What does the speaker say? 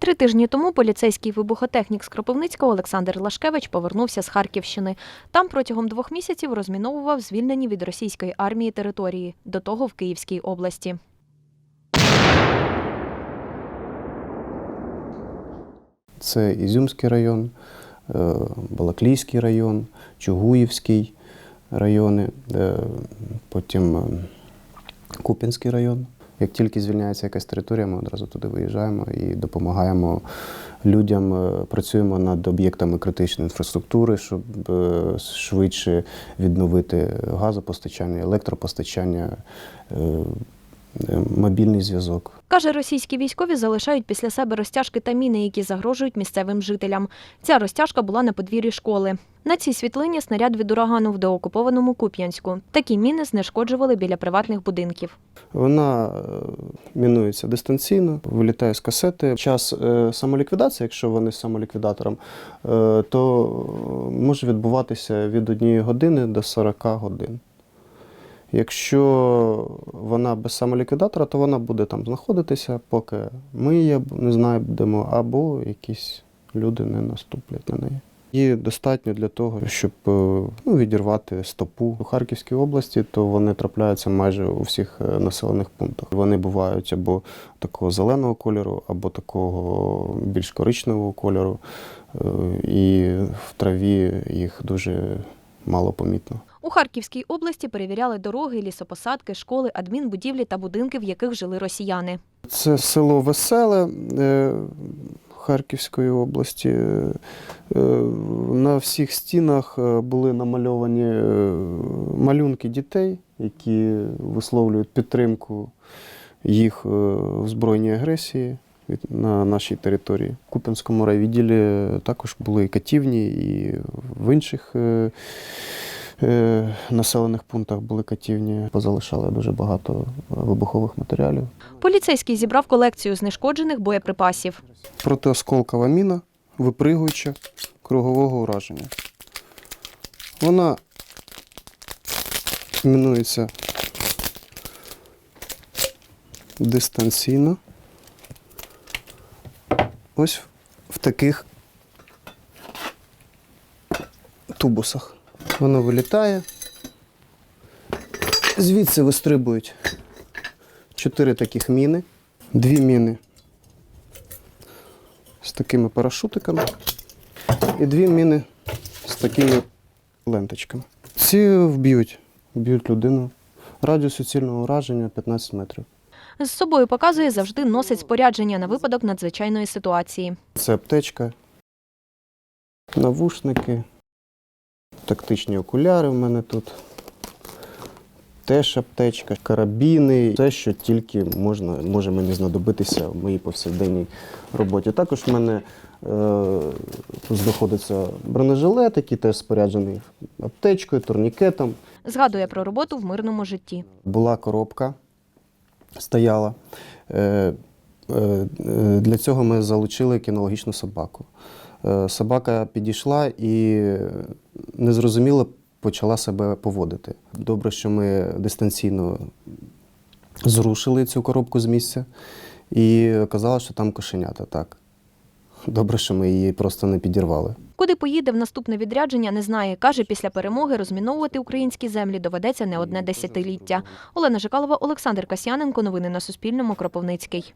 Три тижні тому поліцейський вибухотехнік з Кропивницького Олександр Лашкевич повернувся з Харківщини. Там протягом двох місяців розміновував звільнені від російської армії території, до того в Київській області. Це Ізюмський район, е, Балаклійський район, Чугуївський райони, е, потім е, Куп'янський район. Як тільки звільняється якась територія, ми одразу туди виїжджаємо і допомагаємо людям, е, працюємо над об'єктами критичної інфраструктури, щоб е, швидше відновити газопостачання, електропостачання, е, мобільний зв'язок. Каже, російські військові залишають після себе розтяжки та міни, які загрожують місцевим жителям. Ця розтяжка була на подвір'ї школи. На цій світлині снаряд від урагану в деокупованому Куп'янську. Такі міни знешкоджували біля приватних будинків. Вона е, мінується дистанційно, вилітає з касети. Час е, самоліквідації, якщо вони з самоліквідатором, е, то може відбуватися від однієї години до 40 годин. Якщо вона без самоліквідатора, то вона буде там знаходитися, поки ми її не знайдемо, або якісь люди не наступлять на неї. Її достатньо для того, щоб е, ну, відірвати стопу у Харківській області, то вони трапляються майже у всіх е, населених пунктах. Вони бувають або такого зеленого кольору, або такого більш коричневого кольору, Е, і в траві їх дуже мало помітно. У Харківській області перевіряли дороги, лісопосадки, школи, адмінбудівлі та будинки, в яких жили росіяни. Це село Веселе е, Харківської області. Е, На всіх стінах е, були намальовані малюнки дітей, які висловлюють підтримку їх в збройній агресії на нашій території. В Куп'янському райвідділі також були і катівні, і в інших. Е, Населених пунктах були катівні, позалишали дуже багато е, вибухових матеріалів. Поліцейський зібрав колекцію знешкоджених боєприпасів. протиосколкова міна, випригуюча кругового ураження. Вона мінується дистанційно. Ось в таких тубусах. Вона вилітає. Звідси вистрибують чотири таких міни, дві міни з такими парашутиками і дві міни з такими ленточками. Ці вб'ють, вб'ють людину. Радіус суцільного ураження 15 метрів. З собою показує, завжди носить спорядження на випадок надзвичайної ситуації. Це аптечка, навушники, тактичні окуляри в мене тут. Теж аптечка, карабіни, все, що тільки можна, може мені знадобитися в моїй повсякденній роботі. Також в мене е, знаходиться бронежилет, який теж споряджений аптечкою, турнікетом. Згадує про роботу в мирному житті. Була коробка, стояла. Е, е, Для цього ми залучили кінологічну собаку. Е, Собака підійшла і незрозуміло почала себе поводити. Добре, що ми дистанційно зрушили цю коробку з місця і оказалось, що там кошенята. Так. Добре, що ми її просто не підірвали. Куди поїде в наступне відрядження, не знає. Каже, після перемоги розміновувати українські землі доведеться не одне десятиліття. Олена Жикалова, Олександр Касьяненко. Новини на Суспільному. Кропивницький.